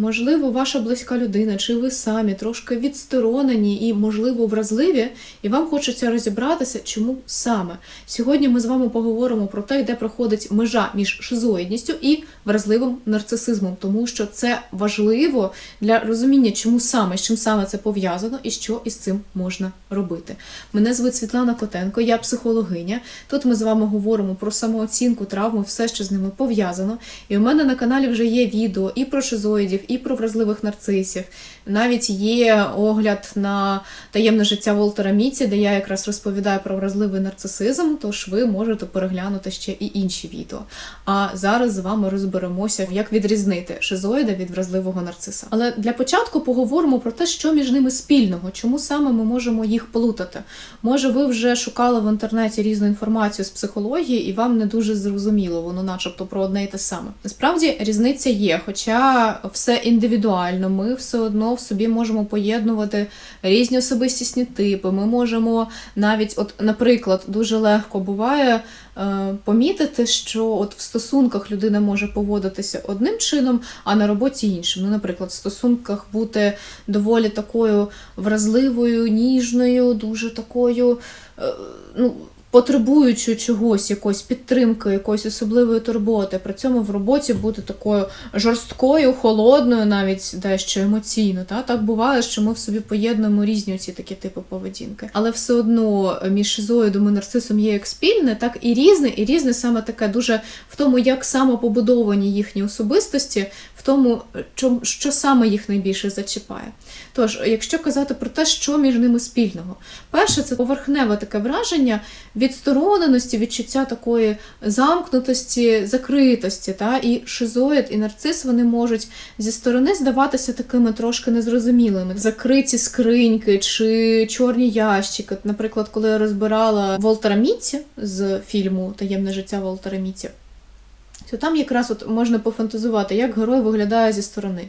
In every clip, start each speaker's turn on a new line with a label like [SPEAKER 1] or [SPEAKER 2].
[SPEAKER 1] Можливо, ваша близька людина, чи ви самі трошки відсторонені і, можливо, вразливі, і вам хочеться розібратися, чому саме. Сьогодні ми з вами поговоримо про те, де проходить межа між шизоїдністю і вразливим нарцисизмом, тому що це важливо для розуміння, чому саме, з чим саме це пов'язано і що із цим можна робити. Мене звуть Світлана Котенко, я психологиня. Тут ми з вами говоримо про самооцінку, травму, все, що з ними пов'язано. І у мене на каналі вже є відео і про шизоїдів, і про вразливих нарцисів. Навіть є огляд на таємне життя Волтера Міці, де я якраз розповідаю про вразливий нарцисизм, тож ви можете переглянути ще і інші відео. А зараз з вами розберемося, як відрізнити шизоїда від вразливого нарциса. Але для початку поговоримо про те, що між ними спільного, чому саме ми можемо їх плутати. Може, ви вже шукали в інтернеті різну інформацію з психології, і вам не дуже зрозуміло, воно начебто про одне і те саме. Насправді різниця є, хоча все індивідуально, ми все одно в собі можемо поєднувати різні особистісні типи. Ми можемо навіть, от, наприклад, дуже легко буває е, помітити, що от в стосунках людина може поводитися одним чином, а на роботі іншим. Ну, наприклад, в стосунках бути доволі такою вразливою, ніжною, дуже такою. е, ну, Потребуючи чогось, якоїсь підтримки, якоїсь особливої турботи, при цьому в роботі бути такою жорсткою, холодною, навіть дещо емоційно. Та? Так буває, що ми в собі поєднуємо різні ці такі типи поведінки. Але все одно між шизоїдом і нарцисом є як спільне, так і різне, і різне саме таке дуже в тому, як саме побудовані їхні особистості, в тому, чом- що саме їх найбільше зачіпає. Тож, якщо казати про те, що між ними спільного, перше це поверхневе таке враження відстороненості, відчуття такої замкнутості, закритості. Та? І шизоїд, і нарцис вони можуть зі сторони здаватися такими трошки незрозумілими. Закриті скриньки чи чорні ящики. Наприклад, коли я розбирала Волтера Мітті з фільму Таємне життя Волтера Мітті, то там якраз от можна пофантазувати, як герой виглядає зі сторони.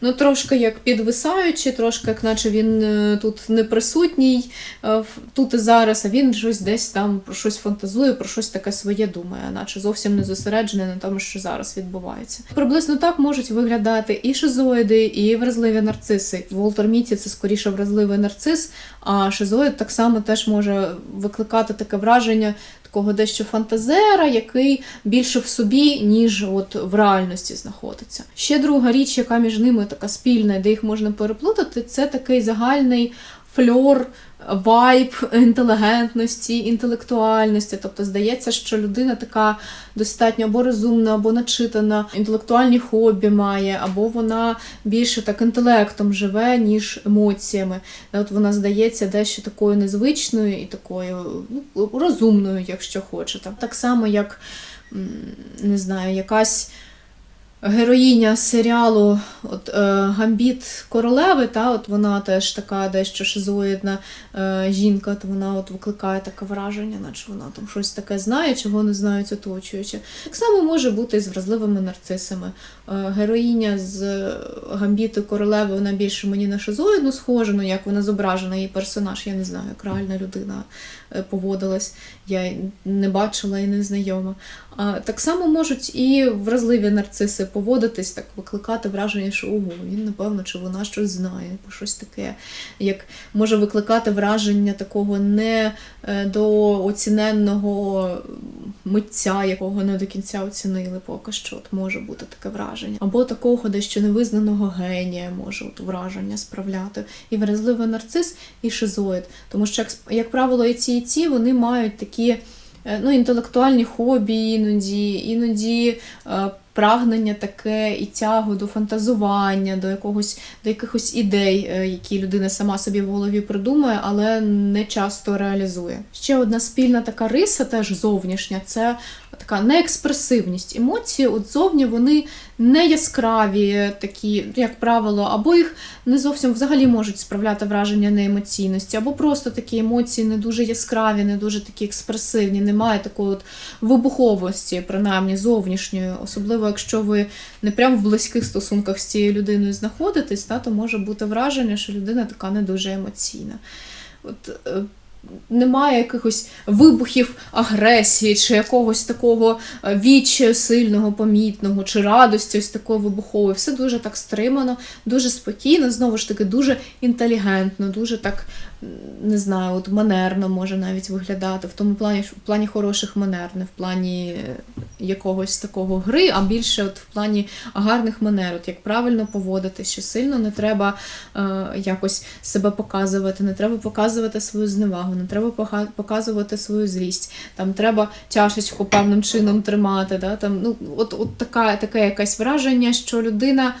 [SPEAKER 1] Ну, трошки як підвисаючи, трошки як наче він е, тут не присутній е, тут і зараз, а він щось десь там про щось фантазує, про щось таке своє думає, наче зовсім не зосереджений на тому, що зараз відбувається. Приблизно так можуть виглядати і шизоїди, і вразливі нарциси. Волтер Міті це скоріше вразливий нарцис, а шизоїд так само теж може викликати таке враження такого дещо фантазера, який більше в собі, ніж от в реальності знаходиться. Ще друга річ, яка між ними така спільна, де їх можна переплутати, це такий загальний фльор, вайб інтелігентності, інтелектуальності. Тобто здається, що людина така достатньо або розумна, або начитана, інтелектуальні хобі має, або вона більше так інтелектом живе, ніж емоціями. От вона здається дещо такою незвичною і такою ну, розумною, якщо хочете. Так само, як не знаю, якась. Героїня серіалу от, е, Гамбіт королеви, та, от вона теж така дещо шизоїдна е, жінка, то вона от викликає таке враження, наче вона там щось таке знає, чого не знають оточуючі. Так само може бути і з вразливими нарцисами. Е, героїня з Гамбіту королеви, вона більше мені на шизоїдну схожа, ну як вона зображена, її персонаж, я не знаю, як реальна людина е, поводилась. Я не бачила і не знайома. А так само можуть і вразливі нарциси поводитись, так викликати враження, що ого, він напевно, чи вона щось знає, або щось таке, як може викликати враження такого недооціненного митця, якого не до кінця оцінили поки що. От може бути таке враження. Або такого дещо невизнаного генія може от враження справляти. І вразливий нарцис, і шизоїд. Тому що, як, як правило, і ці, і ці вони мають такі е, ну, інтелектуальні хобі іноді, іноді е, прагнення таке і тягу до фантазування, до якогось до якихось ідей, е, які людина сама собі в голові придумує, але не часто реалізує. Ще одна спільна така риса, теж зовнішня, це така неекспресивність. Емоції от зовні вони не яскраві, такі, як правило, або їх не зовсім взагалі можуть справляти враження неемоційності, або просто такі емоції не дуже яскраві, не дуже такі експресивні, немає такої от вибуховості, принаймні зовнішньої, особливо якщо ви не прямо в близьких стосунках з цією людиною знаходитесь, та, то може бути враження, що людина така не дуже емоційна. От, е, немає якихось вибухів агресії, чи якогось такого е, відчаю сильного, помітного, чи радості ось такої вибухової. Все дуже так стримано, дуже спокійно, знову ж таки, дуже інтелігентно, дуже так, не знаю, от манерно може навіть виглядати, в тому плані, в плані хороших манер, не в плані якогось такого гри, а більше от в плані гарних манер, от як правильно поводити, що сильно не треба е, якось себе показувати, не треба показувати свою зневагу, не треба показувати свою злість. Там треба чашечку певним чином тримати. Да? Там, ну, от, от така, таке якесь враження, що людина.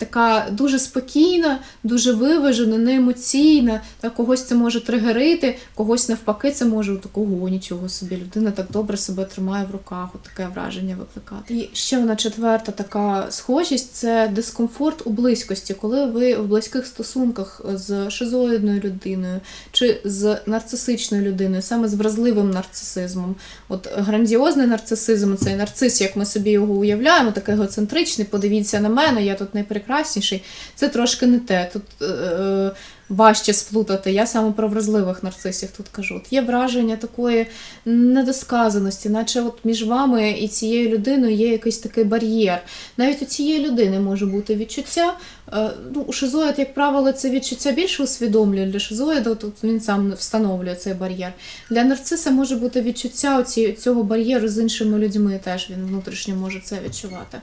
[SPEAKER 1] Така дуже спокійна, дуже виважена, неемоційна, та когось це може тригерити, когось навпаки, це може такого нічого собі. Людина так добре себе тримає в руках, таке враження викликати. І ще одна четверта така схожість це дискомфорт у близькості, коли ви в близьких стосунках з шизоїдною людиною чи з нарцисичною людиною, саме з вразливим нарцисизмом. От грандіозний нарцисизм, цей нарцис, як ми собі його уявляємо, такий егоцентричний, подивіться на мене, я тут найпрекрасніший. Це трошки не те. Тут е, е, важче сплутати. Я саме про вразливих нарцисів тут кажу. От є враження такої недосказаності, наче от між вами і цією людиною є якийсь такий бар'єр. Навіть у цієї людини може бути відчуття. е, Ну, у шизоїд, як правило, це відчуття більше усвідомлює. Для шизоїда тут він сам встановлює цей бар'єр. Для нарциса може бути відчуття оці, цього бар'єру з іншими людьми. Теж він внутрішньо може це відчувати.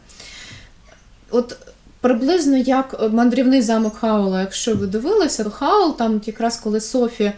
[SPEAKER 1] От приблизно як мандрівний замок Хаула, якщо ви дивилися, то Хаул, там якраз коли Софі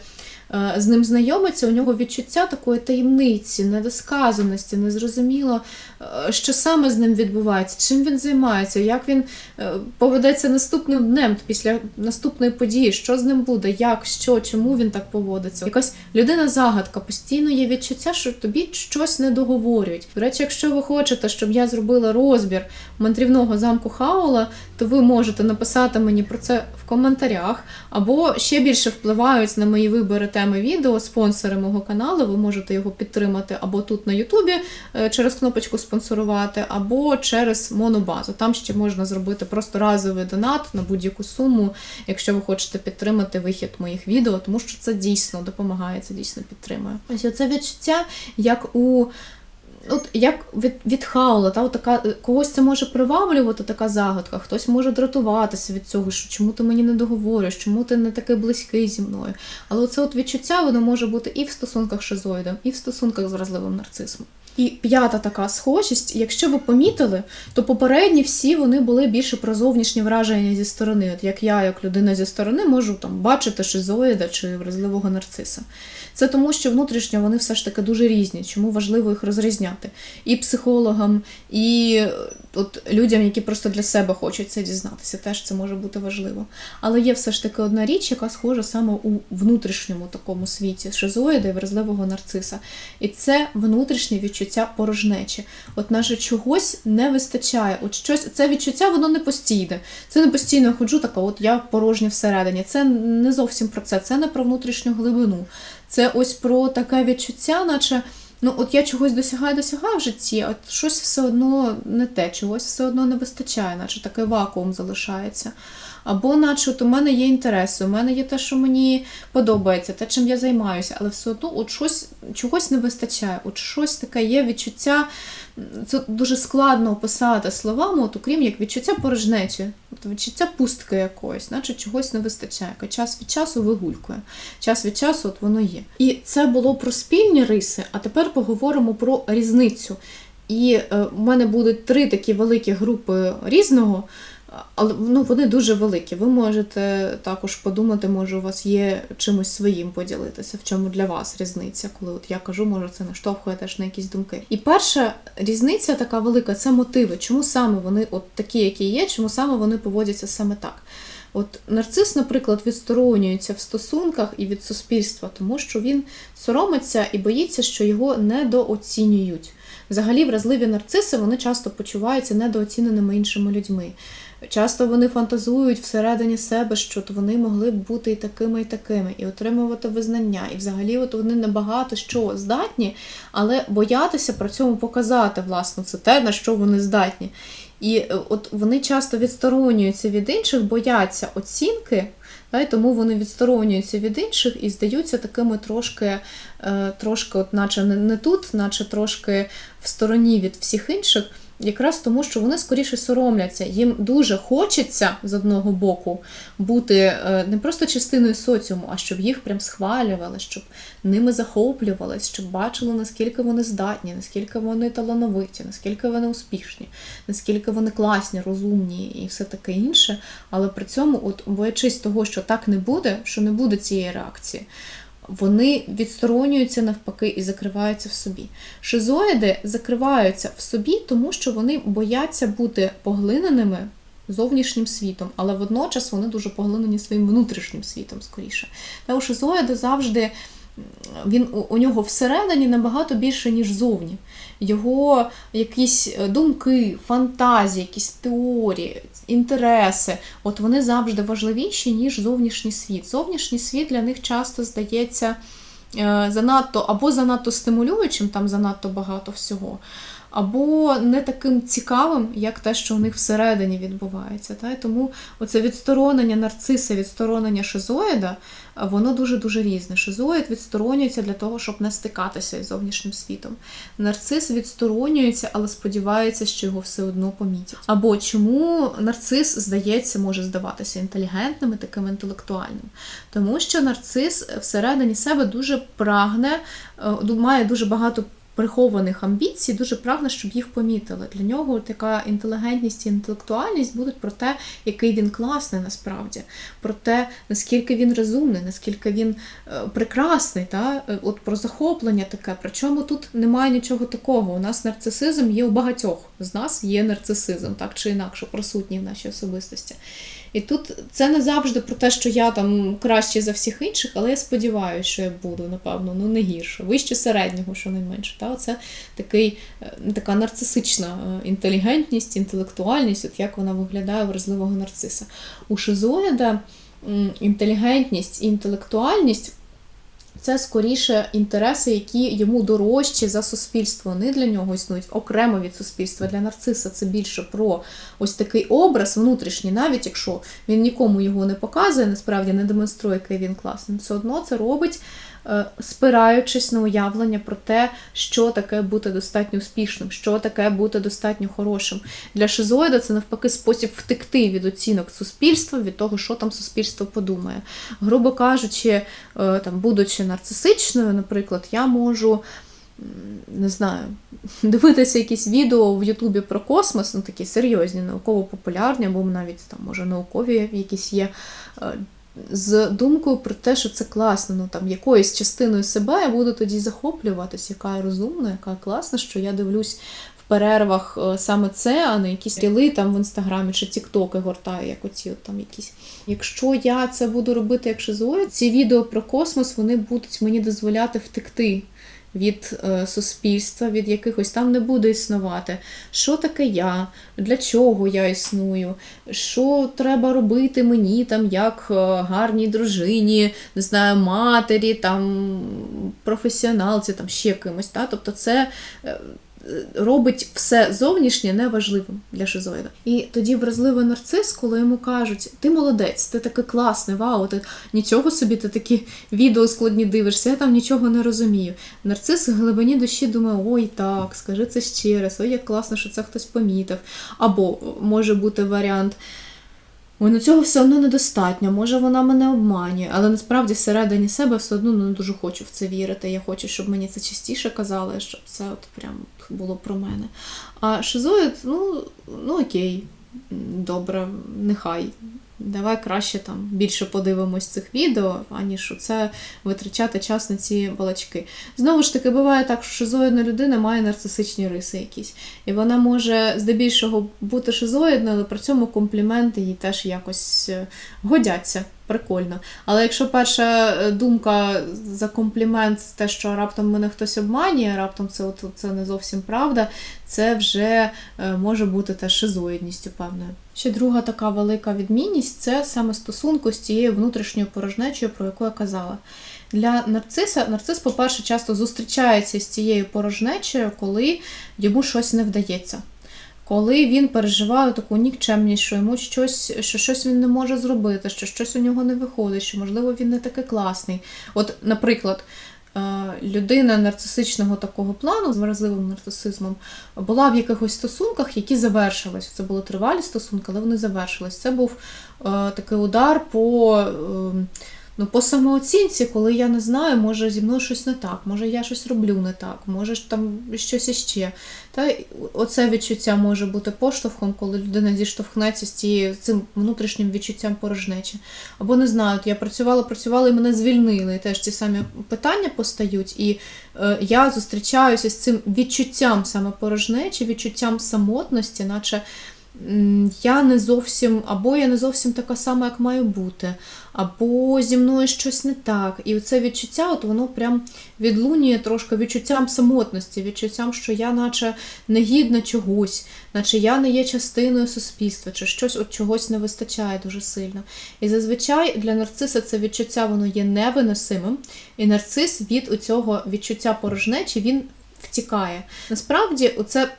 [SPEAKER 1] з ним знайомиться, у нього відчуття такої таємниці, недосказаності, незрозуміло, е, що саме з ним відбувається, чим він займається, як він е, поведеться наступним днем після наступної події, що з ним буде, як, що, чому він так поводиться. Якась людина-загадка, постійно є відчуття, що тобі щось не договорюють. До речі, якщо ви хочете, щоб я зробила розбір мандрівного замку Хаула, то ви можете написати мені про це в коментарях, або ще більше впливають на мої вибори теми відео, спонсори мого каналу. Ви можете його підтримати або тут на Ютубі е, через кнопочку спонсорувати, або через монобазу. Там ще можна зробити просто разовий донат на будь-яку суму, якщо ви хочете підтримати вихід моїх відео, тому що це дійсно допомагає, це дійсно підтримує. Ось оце відчуття, як у От як від, від хаула, та, от така, е, когось це може приваблювати така загадка, хтось може дратуватися від цього, що чому ти мені не договориш, чому ти не такий близький зі мною. Але це от відчуття воно може бути і в стосунках з шизоїдом, і в стосунках з вразливим нарцисом. І п'ята така схожість, якщо ви помітили, то попередні всі вони були більше про зовнішнє враження зі сторони. От як я, як людина зі сторони, можу там бачити шизоїда чи вразливого нарциса. Це тому, що внутрішньо вони все ж таки дуже різні, чому важливо їх розрізняти. І психологам, і от людям, які просто для себе хочуть це дізнатися, теж це може бути важливо. Але є все ж таки одна річ, яка схожа саме у внутрішньому такому світі шизоїда і вразливого нарциса. І це внутрішнє відчуття порожнечі. От наже чогось не вистачає. От щось це відчуття, воно не постійне. Це не постійно ходжу, така, от я порожня всередині. Це не зовсім про це, це не про внутрішню глибину. Це ось про таке відчуття, наче. Ну, от я чогось досягаю, досягаю в житті, а щось все одно не те, чогось все одно не вистачає, наче такий вакуум залишається. Або наче от у мене є інтереси, у мене є те, що мені подобається, те, чим я займаюся, але все одно от щось, чогось не вистачає, от щось таке є відчуття. Це дуже складно описати словами, от, окрім як відчуття порожнечі, от відчуття пустки якоїсь, наче чогось не вистачає, яке час від часу вигулькує. Час від часу от воно є. І це було про спільні риси, а тепер поговоримо про різницю. І е, в мене будуть три такі великі групи різного. Але ну, вони дуже великі. Ви можете також подумати, може, у вас є чимось своїм поділитися, в чому для вас різниця, коли от я кажу, може, це наштовхує теж на якісь думки. І перша різниця така велика це мотиви. Чому саме вони от такі, які є, чому саме вони поводяться саме так. От нарцис, наприклад, відсторонюється в стосунках і від суспільства, тому що він соромиться і боїться, що його недооцінюють. Взагалі, вразливі нарциси вони часто почуваються недооціненими іншими людьми. Часто вони фантазують всередині себе, що от вони могли б бути і такими, і такими, і отримувати визнання. І взагалі, от вони набагато що здатні, але боятися при цьому показати, власне, це те, на що вони здатні. І е, от вони часто відсторонюються від інших, бояться оцінки Та, і тому вони відсторонюються від інших і здаються такими трошки, е, трошки от наче не тут, наче трошки в стороні від всіх інших. Якраз тому, що вони скоріше соромляться. Їм дуже хочеться з одного боку бути е, не просто частиною соціуму, а щоб їх прям схвалювали, щоб ними захоплювались, щоб бачили, наскільки вони здатні, наскільки вони талановиті, наскільки вони успішні, наскільки вони класні, розумні і все таке інше. Але при цьому, от боячись того, що так не буде, що не буде цієї реакції. Вони відсторонюються навпаки і закриваються в собі. Шизоїди закриваються в собі, тому що вони бояться бути поглиненими зовнішнім світом, але водночас вони дуже поглинені своїм внутрішнім світом скоріше. Та у шизоїди завжди він у- у нього всередині набагато більше, ніж зовні. Його якісь е, думки, фантазії, якісь теорії, інтереси, от вони завжди важливіші, ніж зовнішній світ. Зовнішній світ для них часто здається е, занадто або занадто стимулюючим, там занадто багато всього, або не таким цікавим, як те, що у них всередині відбувається. Та? Тому оце відсторонення нарциса, відсторонення шизоїда, воно дуже-дуже різне. Шизоїд відсторонюється для того, щоб не стикатися із зовнішнім світом. Нарцис відсторонюється, але сподівається, що його все одно помітять. Або чому нарцис здається, може здаватися інтелігентним і таким інтелектуальним? Тому що нарцис всередині себе дуже прагне, е, має дуже багато прихованих амбіцій, дуже прагне, щоб їх помітили. Для нього така інтелігентність і інтелектуальність будуть про те, який він класний насправді, про те, наскільки він розумний, наскільки він е, прекрасний, та? Е, от про захоплення таке. Причому тут немає нічого такого. У нас нарцисизм є у багатьох з нас є нарцисизм, так чи інакше, присутній в нашій особистості. І тут це не завжди про те, що я там краще за всіх інших, але я сподіваюся, що я буду, напевно, ну не гірше, вище середнього, щонайменше. Та? Це такий, е, така нарцисична е, інтелігентність, інтелектуальність, от як вона виглядає вразливого нарциса. У шизоїда інтелігентність і інтелектуальність. Це скоріше інтереси, які йому дорожчі за суспільство. Вони для нього існують окремо від суспільства. Для нарциса це більше про ось такий образ внутрішній, навіть якщо він нікому його не показує, насправді не демонструє, який він класний. Все одно це робить, спираючись на уявлення про те, що таке бути достатньо успішним, що таке бути достатньо хорошим. Для шизоїда це навпаки спосіб втекти від оцінок суспільства, від того, що там суспільство подумає. Грубо кажучи, е, там, будучи нарцисичною, наприклад, я можу. Не знаю, дивитися якісь відео в Ютубі про космос, ну такі серйозні, науково-популярні, або навіть там, може, наукові якісь є, е, з думкою про те, що це класно. Ну там якоюсь частиною себе я буду тоді захоплюватись, яка розумна, яка класна, що я дивлюсь в перервах е, саме це, а не якісь ріли там в інстаграмі чи тіктоки гортаю, як оці от там якісь. Якщо я це буду робити як шизоїд, ці відео про космос вони будуть мені дозволяти втекти. Від е, суспільства, від якихось там не буде існувати. Що таке я? Для чого я існую? Що треба робити мені, там, як е, гарній дружині, не знаю, матері, там, професіоналці, там ще кимось. Та? Тобто це е, робить все зовнішнє неважливим для шизоїда. І тоді вразливий нарцис, коли йому кажуть, ти молодець, ти такий класний, вау, ти нічого собі, ти такі відео складні дивишся, я там нічого не розумію. Нарцис в глибині душі думає, ой, так, скажи це ще раз, ой, як класно, що це хтось помітив. Або може бути варіант. Ой, ну цього все одно недостатньо, може вона мене обманює, але насправді всередині себе все одно не дуже хочу в це вірити. Я хочу, щоб мені це частіше казали, щоб це от прям було про мене. А шизоїд, ну, ну окей, добре, нехай. Давай краще там більше подивимось цих відео, аніж це витрачати час на ці балачки. Знову ж таки, буває так, що шизоїдна людина має нарцисичні риси якісь. І вона може здебільшого бути шизоїдною, але при цьому компліменти їй теж якось е, годяться. Прикольно. Але якщо перша е, думка за комплімент, те, що раптом мене хтось обманює, раптом це, от, це не зовсім правда, це вже е, може бути теж шизоїдністю певною. Ще друга така велика відмінність це саме стосунку з цією внутрішньою порожнечою, про яку я казала. Для нарциса, нарцис, по-перше, часто зустрічається з цією порожнечею, коли йому щось не вдається. Коли він переживає таку нікчемність, що йому щось, що щось він не може зробити, що щось у нього не виходить, що можливо він не такий класний. От, наприклад, е, людина нарцисичного такого плану з вразливим нарцисизмом була в якихось стосунках, які завершились. Це були тривалі стосунки, але вони завершились. Це був е, такий удар по. е, Ну, по самооцінці, коли я не знаю, може зі мною щось не так, може я щось роблю не так, може там щось іще. Та оце відчуття може бути поштовхом, коли людина зіштовхнеться з цією цим внутрішнім відчуттям порожнечі. Або не знаю, от я працювала, працювала і мене звільнили. І теж ці самі питання постають. І е, я зустрічаюся з цим відчуттям саме порожнечі, відчуттям самотності, наче. Я не зовсім, або я не зовсім така сама, як маю бути, або зі мною щось не так. І це відчуття, от воно прям відлунює трошки відчуттям самотності, відчуттям, що я наче негідна чогось, наче я не є частиною суспільства, чи щось от чогось не вистачає дуже сильно. І зазвичай для нарциса це відчуття воно є невиносимим, і нарцис від цього відчуття порожнечі він втікає. Насправді, оце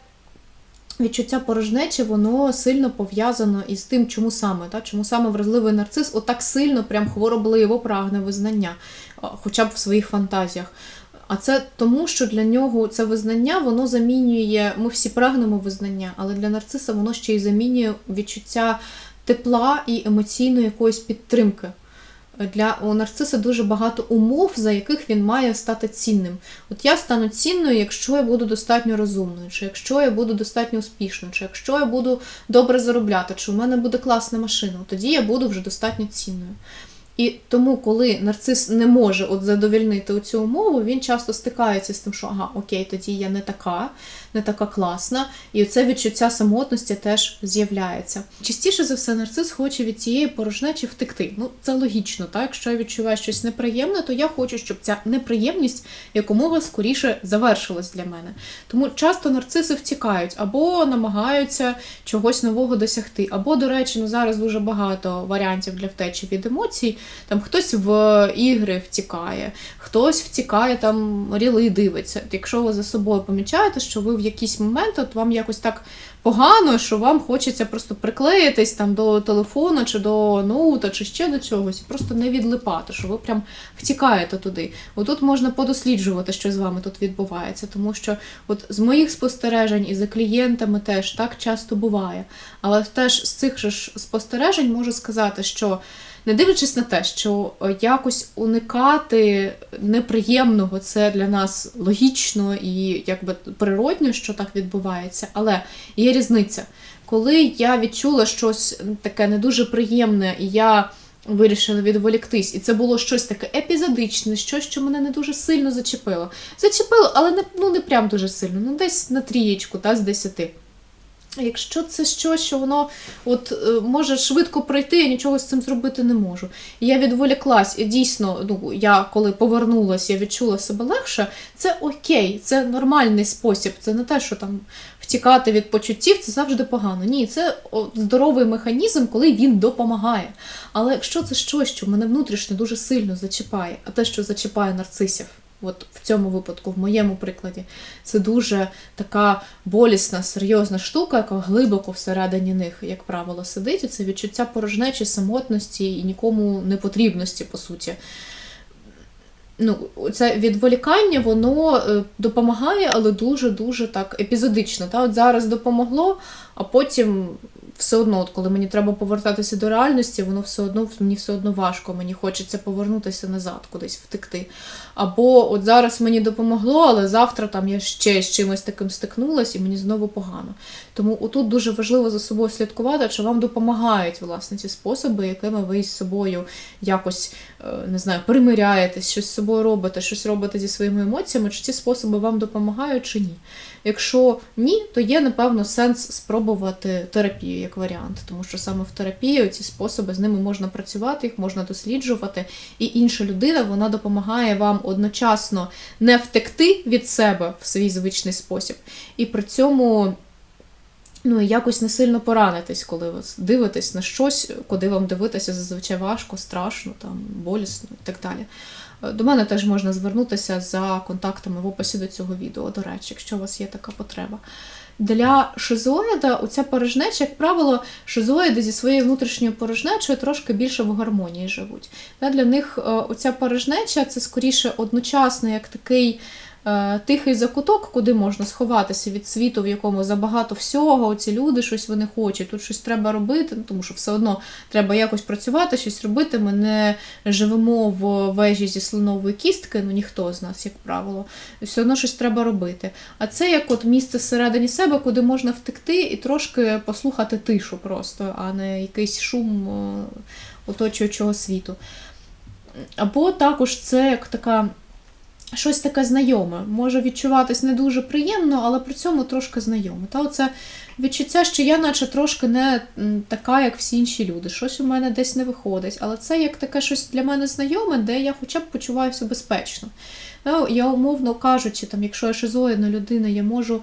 [SPEAKER 1] відчуття порожнечі, воно сильно пов'язано із тим, чому саме, та, чому саме вразливий нарцис отак сильно, прям хворобливо прагне визнання, хоча б в своїх фантазіях. А це тому, що для нього це визнання воно замінює. Ми всі прагнемо визнання, але для нарциса воно ще й замінює відчуття тепла і емоційної якоїсь підтримки. Для у нарциса дуже багато умов, за яких він має стати цінним. От я стану цінною, якщо я буду достатньо розумною, чи якщо я буду достатньо успішною, чи якщо я буду добре заробляти, чи у мене буде класна машина, тоді я буду вже достатньо цінною. І тому, коли нарцис не може от задовільнити цю умову, він часто стикається з тим, що ага, окей, тоді я не така, не така класна, і це відчуття самотності теж з'являється. Частіше за все, нарцис хоче від цієї порожнечі втекти. Ну це логічно, так? Якщо я відчуваю щось неприємне, то я хочу, щоб ця неприємність якомога скоріше завершилась для мене. Тому часто нарциси втікають або намагаються чогось нового досягти, або, до речі, ну зараз дуже багато варіантів для втечі від емоцій. Там хтось в ігри втікає, хтось втікає, там ріли дивиться. Якщо ви за собою помічаєте, що ви в якийсь момент от вам якось так погано, що вам хочеться просто приклеїтись там до телефону чи до ноута, чи ще до чогось, просто не відлипати, що ви прям втікаєте туди. Отут можна подосліджувати, що з вами тут відбувається, тому що от з моїх спостережень і за клієнтами теж так часто буває. Але теж з цих же спостережень можу сказати, що не дивлячись на те, що е, якось уникати неприємного це для нас логічно і якби природньо, що так відбувається, але є різниця. Коли я відчула щось таке не дуже приємне, і я вирішила відволіктись, і це було щось таке епізодичне, щось, що мене не дуже сильно зачепило. Зачепило, але не, ну, не прям дуже сильно, ну десь на трієчку, та, з десяти. Якщо це щось, що воно от е, може швидко пройти, я нічого з цим зробити не можу. І я відволіклась, і дійсно, ну я коли повернулася, я відчула себе легше. Це окей, це нормальний спосіб. Це не те, що там втікати від почуттів, це завжди погано. Ні, це здоровий механізм, коли він допомагає. Але якщо це щось, що мене внутрішньо дуже сильно зачіпає, а те, що зачіпає нарцисів. От в цьому випадку, в моєму прикладі, це дуже така болісна, серйозна штука, яка глибоко всередині них, як правило, сидить. І це відчуття порожнечі, самотності і нікому не потрібності, по суті. Ну, це відволікання, воно е, допомагає, але дуже-дуже так епізодично. Та? От зараз допомогло, а потім все одно, от коли мені треба повертатися до реальності, воно все одно мені все одно важко. Мені хочеться повернутися назад, кудись втекти. Або от зараз мені допомогло, але завтра там я ще з чимось таким стикнулася, і мені знову погано. Тому отут дуже важливо за собою слідкувати, чи вам допомагають власне ці способи, якими ви з собою якось е, не знаю, примиряєтесь, щось з собою робите, щось робите зі своїми емоціями, чи ці способи вам допомагають, чи ні. Якщо ні, то є, напевно, сенс спробувати терапію як варіант, тому що саме в терапії ці способи з ними можна працювати, їх можна досліджувати, і інша людина вона допомагає вам одночасно не втекти від себе в свій звичний спосіб, і при цьому Ну якось не сильно поранитись, коли ви дивитесь на щось, куди вам дивитися зазвичай важко, страшно, там, болісно і так далі. Е, До мене теж можна звернутися за контактами в описі до цього відео, до речі, якщо у вас є така потреба. Для шизоїда оця порожнеча, як правило, шизоїди зі своєю внутрішньою порожнечою трошки більше в гармонії живуть. Для них е, оця порожнеча це скоріше одночасно як такий тихий закуток, куди можна сховатися від світу, в якому забагато всього, ці люди щось вони хочуть, тут щось треба робити, ну, тому що все одно треба якось працювати, щось робити. Ми не живемо в вежі зі слонової кістки, ну ніхто з нас, як правило, все одно щось треба робити. А це як от місце всередині себе, куди можна втекти і трошки послухати тишу просто, а не якийсь шум е, оточуючого світу. Або також це як така. Щось таке знайоме, може відчуватись не дуже приємно, але при цьому трошки знайоме. Та оце відчуття, що я, наче трошки не така, як всі інші люди. Щось у мене десь не виходить. Але це як таке щось для мене знайоме, де я хоча б почуваюся безпечно. Я, умовно кажучи, там, якщо я шизоїдна людина, я можу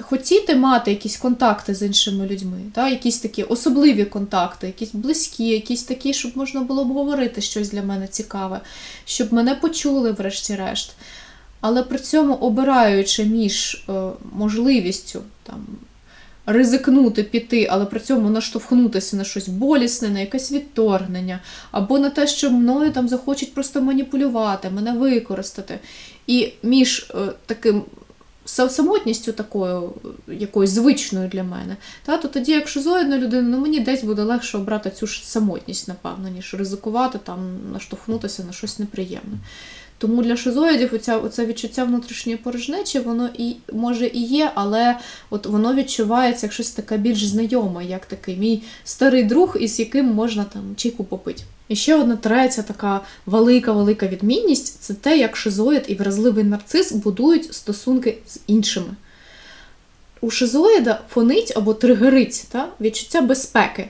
[SPEAKER 1] хотіти мати якісь контакти з іншими людьми, та, якісь такі особливі контакти, якісь близькі, якісь такі, щоб можна було б говорити щось для мене цікаве, щоб мене почули, врешті-решт. Але при цьому обираючи між е, можливістю там, ризикнути піти, але при цьому наштовхнутися на щось болісне, на якесь відторгнення, або на те, що мною там захочуть просто маніпулювати, мене використати. І між е, таким самотністю такою, якоюсь звичною для мене, та, то тоді, як шизоїдна людина, ну мені десь буде легше обрати цю ж самотність, напевно, ніж ризикувати, там, наштовхнутися на щось неприємне. Тому для шизоїдів оця, оце відчуття внутрішньої порожнечі, воно і може і є, але от воно відчувається як щось таке більш знайоме, як такий мій старий друг, із яким можна там чайку попити. І ще одна третя така велика-велика відмінність це те, як шизоїд і вразливий нарцис будують стосунки з іншими. У шизоїда фонить або тригерить та, відчуття безпеки.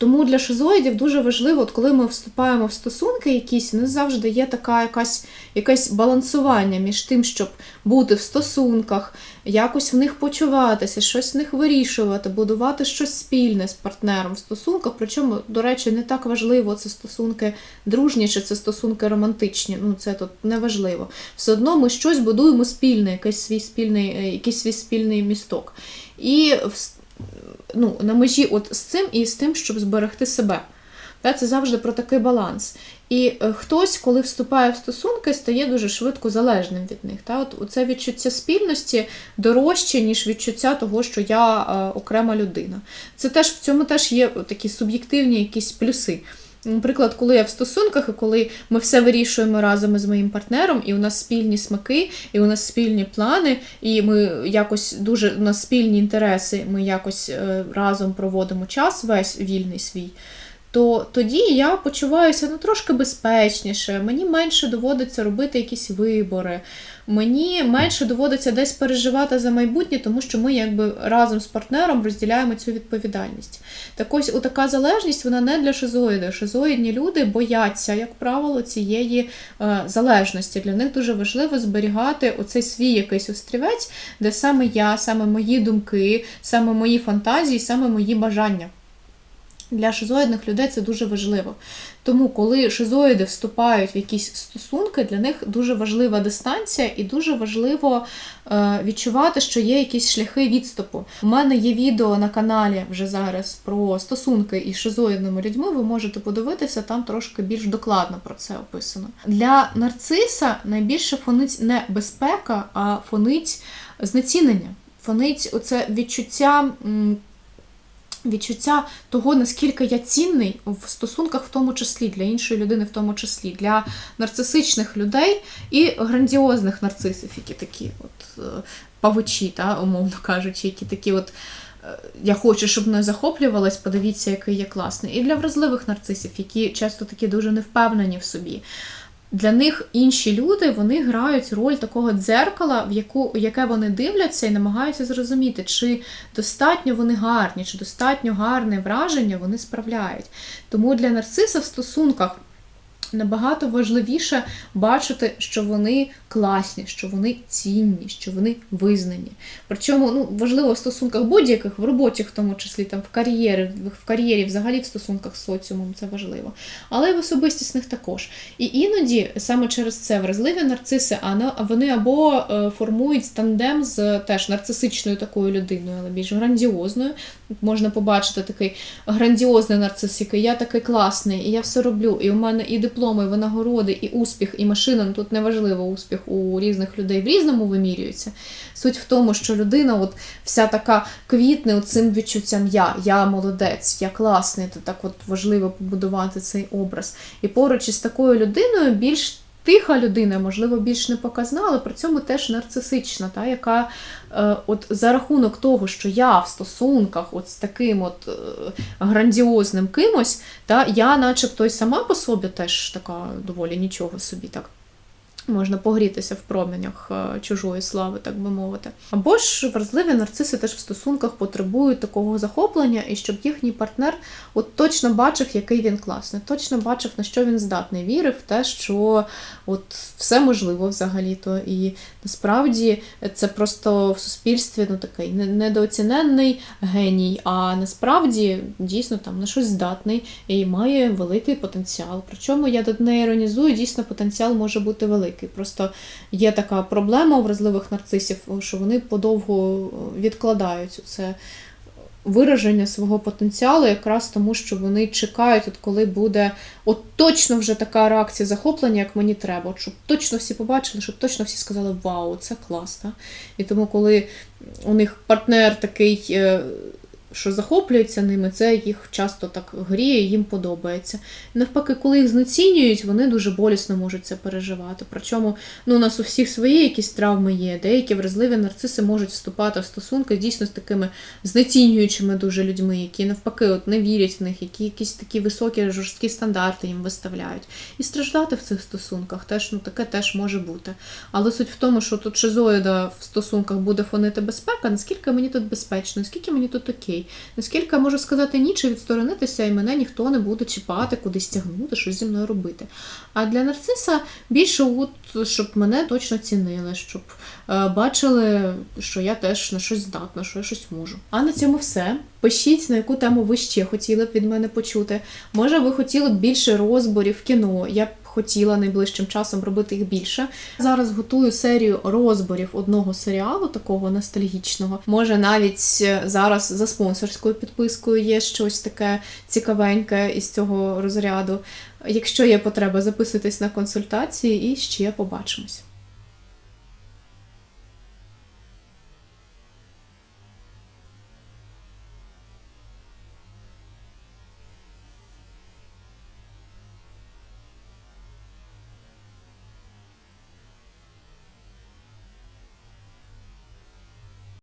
[SPEAKER 1] Тому для шизоїдів дуже важливо, от коли ми вступаємо в стосунки якісь, не завжди є така якась, якесь балансування між тим, щоб бути в стосунках, якось в них почуватися, щось в них вирішувати, будувати щось спільне з партнером в стосунках. Причому, до речі, не так важливо, це стосунки дружні чи це стосунки романтичні. Ну, це тут не важливо. Все одно ми щось будуємо спільне, якийсь свій спільний, е, якийсь свій спільний місток. І ну, на межі от з цим і з тим, щоб зберегти себе. Це завжди про такий баланс. І е, хтось, коли вступає в стосунки, стає дуже швидко залежним від них. Та? От Це відчуття спільності дорожче, ніж відчуття того, що я е, окрема людина. Це теж в цьому теж є такі суб'єктивні якісь плюси. Наприклад, коли я в стосунках, і коли ми все вирішуємо разом із моїм партнером, і у нас спільні смаки, і у нас спільні плани, і ми якось дуже у нас спільні інтереси, ми якось е, разом проводимо час, весь вільний свій. То тоді я почуваюся ну, трошки безпечніше, мені менше доводиться робити якісь вибори, мені менше доводиться десь переживати за майбутнє, тому що ми якби разом з партнером розділяємо цю відповідальність. Так ось така залежність вона не для шизоїда. Шизоїдні люди бояться, як правило, цієї е, залежності. Для них дуже важливо зберігати оцей свій якийсь острівець, де саме я, саме мої думки, саме мої фантазії, саме мої бажання. Для шизоїдних людей це дуже важливо. Тому, коли шизоїди вступають в якісь стосунки, для них дуже важлива дистанція і дуже важливо е, відчувати, що є якісь шляхи відступу. У мене є відео на каналі вже зараз про стосунки із шизоїдними людьми. Ви можете подивитися, там трошки більш докладно про це описано. Для нарциса найбільше фонить не безпека, а фонить знецінення. Фонить оце відчуття. Відчуття того, наскільки я цінний в стосунках, в тому числі для іншої людини, в тому числі для нарцисичних людей і грандіозних нарцисів, які такі от е, павичі, та, умовно кажучи, які такі от. е, Я хочу, щоб мною захоплювалась, подивіться, який я класний. І для вразливих нарцисів, які часто такі дуже невпевнені в собі. Для них інші люди вони грають роль такого дзеркала, в яку, яке вони дивляться і намагаються зрозуміти, чи достатньо вони гарні, чи достатньо гарне враження вони справляють. Тому для нарциса в стосунках Набагато важливіше бачити, що вони класні, що вони цінні, що вони визнані. Причому ну, важливо в стосунках будь-яких, в роботі, в тому числі там в кар'єрі, в кар'єрі, взагалі в стосунках з соціумом, це важливо. Але й в особистісних також. І іноді саме через це вразливі нарциси, а вони або е, формують тандем з теж нарцисичною такою людиною, але більш грандіозною. Можна побачити такий грандіозний нарцис, який я такий класний, і я все роблю, і у мене і дипломи, винагороди, і успіх, і машина. Ну, тут неважливо, успіх у різних людей в різному вимірюється. Суть в тому, що людина от вся така квітне цим відчуттям я, я молодець, я класний, то так от важливо побудувати цей образ. І поруч із такою людиною більш тиха людина, можливо, більш не показна, але при цьому теж нарцисична, та, яка е, от за рахунок того, що я в стосунках от з таким от е, грандіозним кимось, та, я начебто сама по собі теж така доволі нічого собі так. Можна погрітися в променях е, чужої слави, так би мовити. Або ж вразливі нарциси теж в стосунках потребують такого захоплення, і щоб їхній партнер от точно бачив, який він класний, точно бачив, на що він здатний, вірив в те, що от все можливо взагалі-то. І насправді це просто в суспільстві ну, такий не- недооціненний геній, а насправді дійсно там на щось здатний і має великий потенціал. Причому я тут не іронізую, дійсно потенціал може бути великий. Просто є така проблема у вразливих нарцисів, що вони подовго відкладають це вираження свого потенціалу, якраз тому, що вони чекають, от коли буде от точно вже така реакція захоплення, як мені треба, от щоб точно всі побачили, щоб точно всі сказали Вау, це класно. І тому, коли у них партнер такий. Що захоплюється ними, це їх часто так гріє, їм подобається. Навпаки, коли їх знецінюють, вони дуже болісно можуть це переживати. Причому ну, у нас у всіх свої якісь травми є. Деякі вразливі нарциси можуть вступати в стосунки дійсно з такими знецінюючими дуже людьми, які навпаки от не вірять в них, які якісь такі високі жорсткі стандарти їм виставляють. І страждати в цих стосунках теж ну таке теж може бути. Але суть в тому, що тут шизоїда в стосунках буде фонити безпека, наскільки мені тут безпечно, наскільки мені тут окей, наскільки я можу сказати ні, чи відсторонитися, і мене ніхто не буде чіпати, кудись тягнути, щось зі мною робити. А для нарциса більше, от, щоб мене точно цінили, щоб е, бачили, що я теж на щось здатна, що я щось можу. А на цьому все. Пишіть, на яку тему ви ще хотіли б від мене почути. Може, ви хотіли б більше розборів кіно. Я хотіла найближчим часом робити їх більше. Зараз готую серію розборів одного серіалу, такого ностальгічного. Може, навіть е, зараз за спонсорською підпискою є щось таке цікавеньке із цього розряду. Якщо є потреба, записуйтесь на консультації і ще побачимось.